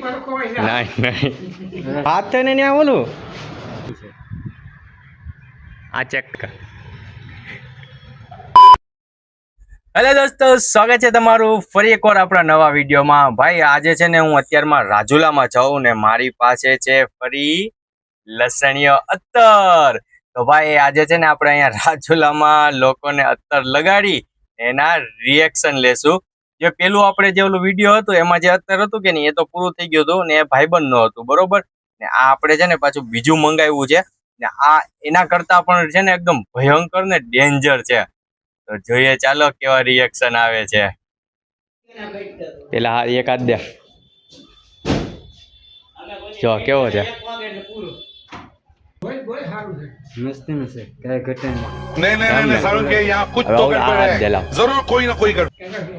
નહીં નહીં હાથ થઈને ત્યાં ઓલું. આ ચેક કર. હેલો દોસ્તો સ્વાગત છે તમારું ફરી એકવાર આપણા નવા વિડીયોમાં. ભાઈ આજે છે ને હું અત્યારમાં રાજુલામાં જાઉં ને મારી પાસે છે ફરી લસણીય અત્તર તો ભાઈ આજે છે ને આપણે અહીંયા રાજુલામાં લોકોને અત્તર લગાડી એના રિએક્શન લેશું. જે પેલું આપણે જે ઓલું વિડીયો હતું એમાં જે અત્તર હતું કે નહીં એ તો પૂરું થઈ ગયું હતું ને એ ભાઈબંધ નું હતું બરોબર ને આ આપણે છે ને પાછું બીજું મંગાવ્યું છે ને આ એના કરતા પણ છે ને એકદમ ભયંકર ને ડેન્જર છે તો જોઈએ ચાલો કેવા રિએક્શન આવે છે પેલા એક હાથ દે જો કેવો છે મસ્તી में से क्या घटे नहीं नहीं नहीं नहीं, नहीं सारुण के यहाँ कुछ अब तो और गड़बड़ हाथ है जलाओ। जरूर कोई ना कोई गड़बड़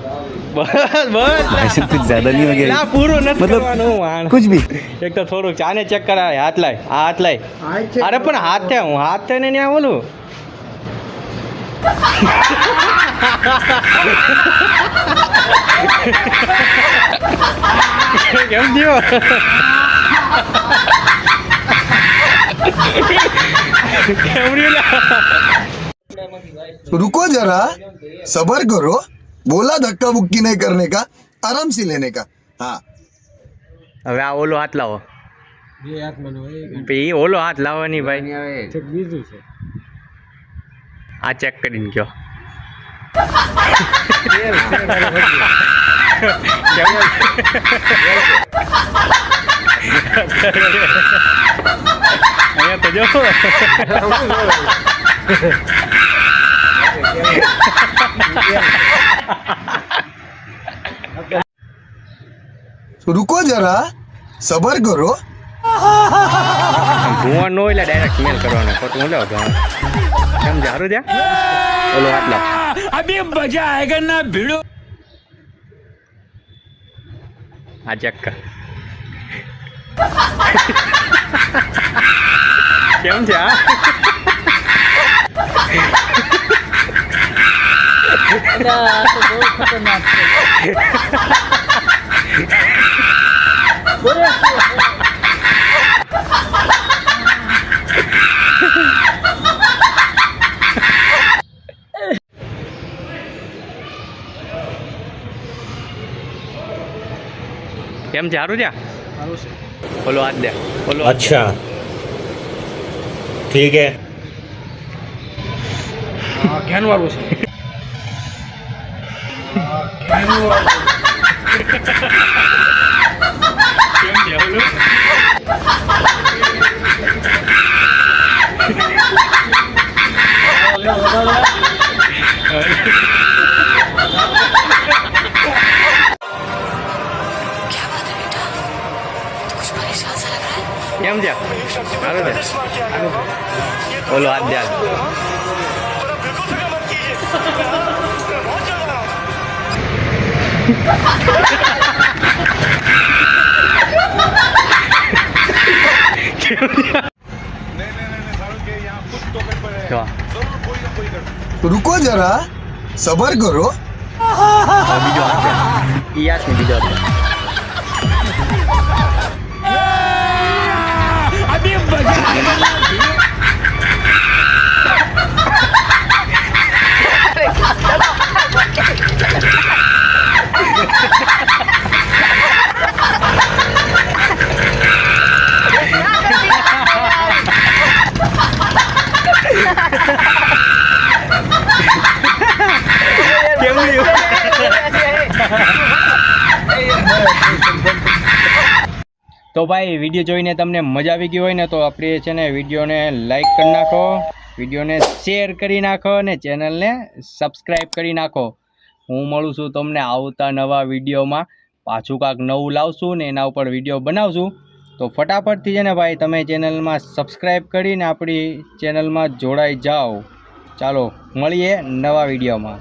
બસ બસ ऐसे कुछ ज्यादा नहीं हो गया લા પૂરું નથી કરવાનું વાણ. कुछ भी એક તો થોડુંક ચાને ચેક કરાવે હાથ લાય આ હાથ લાય અરે પણ હાથે હું હાથે ને ત્યાં ઓલું કેમ થયો કેમ રહ્યું લા? रुको जरा सबर करो बोला धक्का मुक्की नहीं करने का आराम से लेने का हाँ હવે આ ઓલો હાથ લાવો બે હાથમાં નો હોય પછી ઈ ઓલો હાથ લાવવાની ભાઈ છેક બીજું છે આ ચેક કરીને કયો અહીંયા તો જો રુકો જરા સબર કરો. ધુવા નો એટલે ડાયરેક્ટ સ્મેલ કરવાનો ખોટું લો કેમ જારું ત્યાં ઓલો આટલા. અબે મજા આયેગા ના ભીડો. આ ચક્કા કેમ છે આ ખતરનાક છે. કેમ છે? સારું બોલો આજ દે. બોલો અચ્છા. ઠીક હે. ઘેન વાળું છે. ઘેન વાળું કેમ છે કેમ છે? સારું છે. બોલો હાથ ધ્યાન રૂકો જરા. સબર કરો. બીજો હાથ યાદ બીજો હાથ તો ભાઈ, વીડિયો જોઈને તમને મજા આવી ગઈ હોય ને તો આપણે છે ને વિડીયોને લાઈક કરી નાખો, વિડીયોને શેર કરી નાખો અને ચેનલને સબસ્ક્રાઈબ કરી નાખો. હું મળું છું તમને આવતા નવા વિડીયોમાં. પાછું કાંક નવું લાવશું ને એના ઉપર વીડિયો બનાવશું. તો ફટાફટથી છે ને ભાઈ, તમે ચેનલમાં સબસ્ક્રાઈબ કરીને આપણી ચેનલમાં જોડાઈ જાઓ. ચાલો, મળીએ નવા વિડીયોમાં.